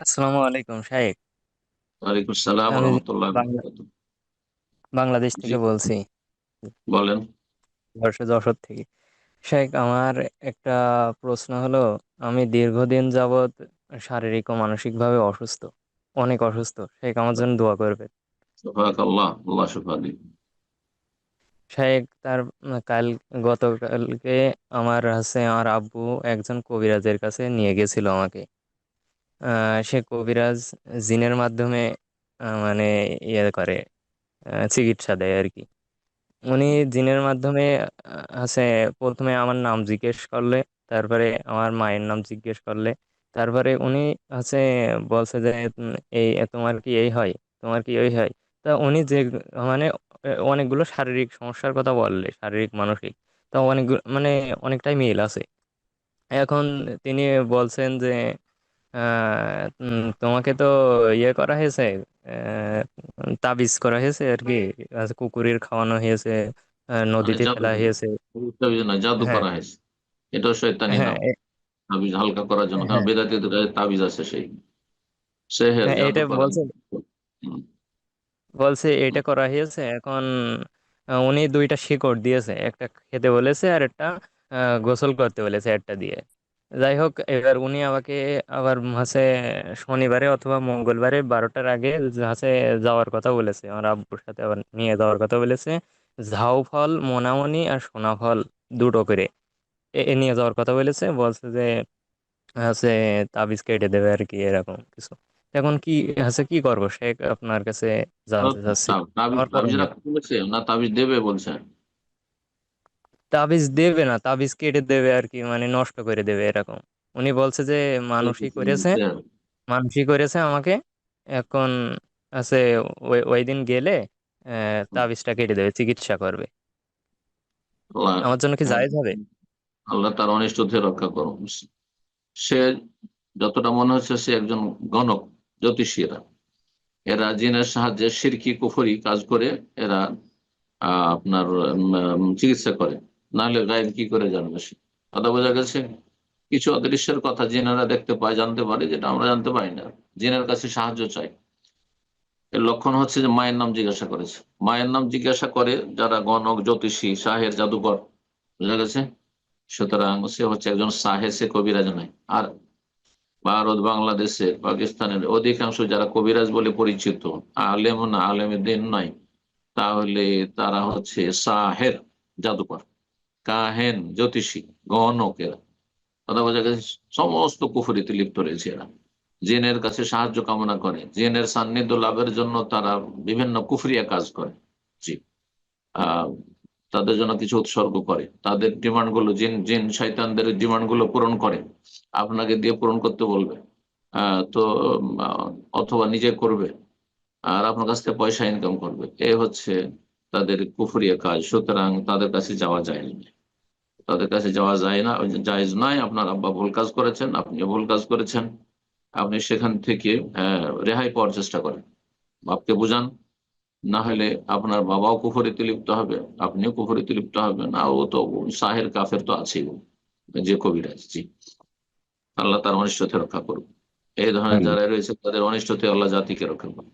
আসসালামু আলাইকুম শাহেক ওয়ালাইকুম সালাম আমি রহমতুল্লাহ বাংলা বাংলাদেশ জি। থেকে বলছি। বলেন। যশোর যশোর থেকে। শাহেক আমার একটা প্রশ্ন হলো আমি দীর্ঘদিন যাবৎ শারীরিক ও মানসিক ভাবে অসুস্থ অনেক অসুস্থ। শাহেক আমার জন্য দোয়া করবে সুবহানাক আল্লাহ আল্লাহ সুফা দিন শাহেক তার উম, কাল গতকালকে আমার হচ্ছে আমার আব্বু একজন কবিরাজের কাছে নিয়ে গেছিল আমাকে। সে কবিরাজ জিনের মাধ্যমে মানে ইয়ে করে চিকিৎসা দেয় আর কি। উনি জিনের মাধ্যমে আছে প্রথমে আমার নাম জিজ্ঞেস করলে, তারপরে আমার মায়ের নাম জিজ্ঞেস করলে, তারপরে উনি আছে বলছে যে, এই তোমার কি এই হয়? তোমার কি ওই হয়? তা উনি যে মানে অনেকগুলো শারীরিক সমস্যার কথা বললে, শারীরিক, মানসিক, তা অনেকগুলো মানে অনেকটাই মিল আছে। এখন তিনি বলছেন যে তোমাকে তো ইয়ে করা হয়েছে তাবিজ করা হয়েছে আর কি। কুকুরের খাওয়ানো হয়েছে নদীতে ফেলা হয়েছে। না জাদু হ্যাঁ। করা হয়েছে। এটাও শয়তানি হ্যাঁ নাম। তাবিজ হালকা করার জন্য। কারণ হ্যাঁ। বেদাতীদের কাছে তাবিজ আছে সেই। সেহের এটা বলছে। বলছে এটা করা হয়েছে এখন উনি দুইটা শিকড় দিয়েছে। একটা খেতে বলেছে আর একটা আহ, গোসল করতে বলেছে একটা দিয়ে। যাই হোক এবার উনি আমাকে আবার হচ্ছে শনিবারে অথবা মঙ্গলবারে বারোটার আগে হচ্ছে যাওয়ার কথা বলেছে। আমার আব্বুর সাথে আবার নিয়ে যাওয়ার কথা বলেছে। ঝাউ ফল মোনামনি আর সোনা ফল দুটো করে এ নিয়ে যাওয়ার কথা বলেছে। বলছে যে হচ্ছে তাবিজ কেটে দেবে আর কি এরকম কিছু। এখন কি হচ্ছে কি করব? সে আপনার কাছে জানতে চাচ্ছি। করণীয় না তাবিজ দেবে বলছে? তাবিজ দেবে না তাবিজ কেটে দেবে আর কি মানে নষ্ট করে দেবে এরকম। উনি বলছে যে মানুষই করেছে মানুষই করেছে আমাকে। এখন আছে ওই দিন গেলে তাবিজটা কেটে দেবে চিকিৎসা করবে। আমার জন্য কি জায়েজ হবে? আল্লাহ তার অনিষ্ট থেকে রক্ষা করুন সে যতটা মনে হচ্ছে সে একজন গণক জ্যোতিষীরা। এরা জিনের সাহায্যে সিরকি কুফরি কাজ করে এরা আহ, আপনার চিকিৎসা করে। নাহলে গায়েব কি করে জানবে সে? কথা বোঝা গেছে? কিছু অদৃশ্যের কথা জিনেরা দেখতে পায়, জানতে পারে, যেটা আমরা জানতে পারি না। জিনের কাছে সাহায্য চাই। এর লক্ষণ হচ্ছে যে মায়ের নাম জিজ্ঞাসা করেছে। মায়ের নাম জিজ্ঞাসা করে যারা গণক, জ্যোতিষী, শাহের জাদুকর, বোঝা গেছে? সুতরাং সে হচ্ছে একজন সাহে সে কবিরাজ নয়। আর ভারত, বাংলাদেশে, পাকিস্তানের অধিকাংশ যারা কবিরাজ বলে পরিচিত, আলেম না আলেমের দিন নয়। তাহলে তারা হচ্ছে সাহের জাদুকর। কাহেন, জ্যোতিষী গণকেরা কথা বোঝা গেছে সমস্ত কুফরিতে লিপ্ত রয়েছে এরা। জেনের কাছে সাহায্য কামনা করে। জেনের সান্নিধ্য লাভের জন্য তারা বিভিন্ন কুফরিয়া কাজ করে। জি। তাদের জন্য কিছু উৎসর্গ করে। তাদের ডিমান্ডগুলো জিন জিন শয়তানদের ডিমান্ডগুলো পূরণ করে। আপনাকে দিয়ে পূরণ করতে বলবে। তো অথবা নিজে করবে। আর আপনার কাছ থেকে পয়সা ইনকাম করবে। এ হচ্ছে তাদের কুফরিয়া কাজ সুতরাং তাদের কাছে যাওয়া যায় না তাদের কাছে যাওয়া যায় না জায়জ নয় আপনার আব্বা ভুল কাজ করেছেন আপনিও ভুল কাজ করেছেন। আপনি সেখান থেকে রেহাই পাওয়ার চেষ্টা করেন। বাপকে বুঝান না হলে আপনার বাবাও কুফরিতে লিপ্ত হবে আপনিও কুফরিতে লিপ্ত হবেন। আর ও তো সাহের কাফের তো আছেই যে কবিরাজ জি। আল্লাহ তার অনিষ্ট রক্ষা করুন এই ধরনের আমিন। যারা রয়েছে তাদের অনিষ্ট থেকে আল্লাহ জাতিকে রক্ষা করুন